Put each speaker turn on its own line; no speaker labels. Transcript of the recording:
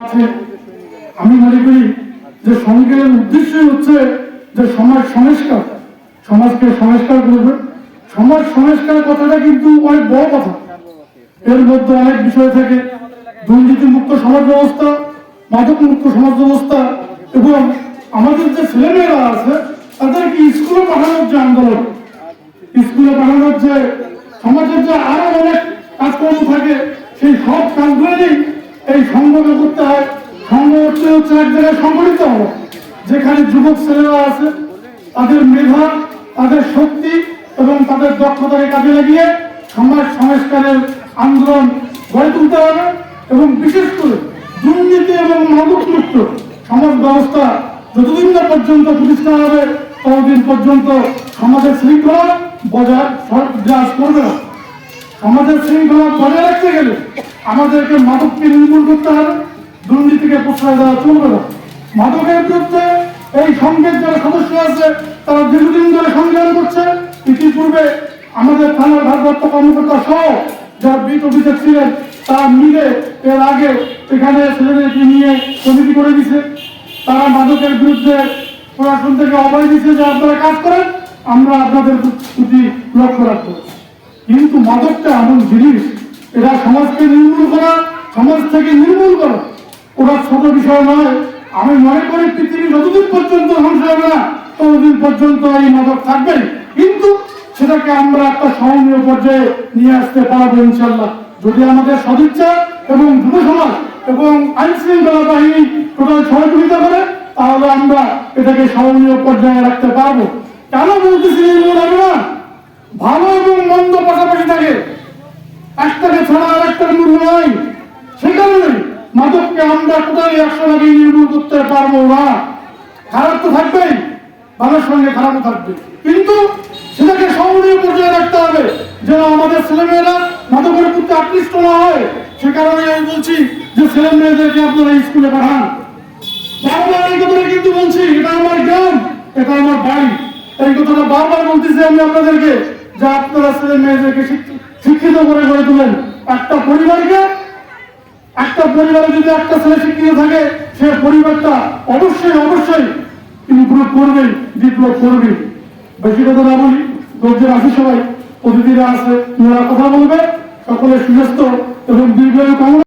আমি মনে করি যে সংজ্ঞানের উদ্দেশ্যই হচ্ছে যে সমাজ সংস্কার। সমাজকে সংস্কার করবে। সমাজ সংস্কার কথাটা কিন্তু অনেক বড় কথা। এর মধ্যে অনেক বিষয় থাকে। দুর্নীতি মুক্ত সমাজ ব্যবস্থা মাদক মুক্ত সমাজ ব্যবস্থা এবং আমাদের যে ছেলেমেয়েরা আছে, তাদেরকে স্কুলে পাঠানোর যে আন্দোলন। স্কুলে পাঠানোর যে সমাজের যে আরও অনেক কাজকর্ম থাকে, সেই সব কাজগুলোই এই সংগ্রহ করতে হয়। সংঘ হচ্ছে এক জায়গায় সংগঠিত হওয়া। যেখানে যুবক ছেলেরা আছে, তাদের মেধা, তাদের শক্তি এবং তাদের দক্ষতাকে কাজে লাগিয়ে সমাজ সংস্কারের আন্দোলন গড়ে তুলতে হবে এবং বিশেষ করে দুর্নীতি এবং মাদক মুক্ত সমাজ ব্যবস্থা যতদিন না পর্যন্ত প্রতিষ্ঠা হবে, ততদিন পর্যন্ত সমাজের শৃঙ্খলা বজায় বিরাজ করবে না। সমাজের শৃঙ্খলা বজায় রাখতে গেলে আমাদেরকে মাদককে নির্মূল করতে হবে, দুর্নীতিকে প্রশ্রয় দেওয়া চলবে না। মাদকের বিরুদ্ধে এই সংঘের যারা সদস্য আছে, তারা দীর্ঘদিন ধরে সংগ্রাম করছে। ইতিপূর্বে আমাদের থানার ভারপ্রাপ্ত কর্মকর্তা সহ যারা বিট অফিসার ছিলেন, তারা মিলে এর আগে এখানে ছেলেদেরকে নিয়ে কমিটি করে দিছে। তারা মাদকের বিরুদ্ধে প্রশাসন থেকে অভয় দিচ্ছে যে আপনারা কাজ করেন, আমরা আপনাদের প্রতি লক্ষ্য রাখব। কিন্তু মাদকটা এমন জিনিস এটা সমাজকে নির্মূল করা সমাজ থেকে নির্মূল করা। ওটা ছোট বিষয় নয়। আমি মনে করি পৃথিবী যতদিন পর্যন্ত ধ্বংস হবে না, ততদিন পর্যন্ত এই মাদক থাকবে। কিন্তু সেটাকে আমরা একটা সহনীয় পর্যায়ে নিয়ে আসতে পারব ইনশাল্লাহ যদি আমাদের সদিচ্ছা এবং যুব সমাজ এবং আইন শৃঙ্খলা বাহিনী টোটাল সহযোগিতা করে, তাহলে আমরা এটাকে সহনীয় পর্যায়ে রাখতে পারব। কেন বলতেছি নির্মূল হবে না ভালো এবং মন্দ পাশাপাশি থাকে একটাকে ছাড়া আর একটার মূল্য নয় সে কারণে মাদককে আমরা টোটালি একশো ভাগে নির্মূল করতে পারব না? খারাপ তো থাকবেই ভালোর সঙ্গে খারাপও থাকবে। কিন্তু সেটাকে সহনীয় পর্যায়ে রাখতে হবে, যেন আমাদের ছেলেমেয়েরা মাদকের প্রতি আকৃষ্ট না হয়। সে কারণে আমি বলছি যে ছেলে মেয়েদেরকে আপনারা স্কুলে পাঠান। বারবার এই কথাটা কিন্তু বলছি, এটা আমার গ্রাম, এটা আমার বাড়ি। এই কথাটা বারবার বলতেছি আমি আপনাদেরকে, যে আপনারা ছেলে মেয়েদেরকে শিক্ষি- শিক্ষিত করে গড়ে তোলেন। একটা পরিবারকে একটা পরিবারে যদি একটা ছেলে শিক্ষিত থাকে সে পরিবারটা অবশ্যই অবশ্যই ইমপ্রুভ করবে বিপ্লব করবে বেশি কথা না বলি ধৈর্যের আসি সবাই। অতিথিরা ওনারা কথা বলবে সকলের সুস্বাস্থ্য এবং কামনা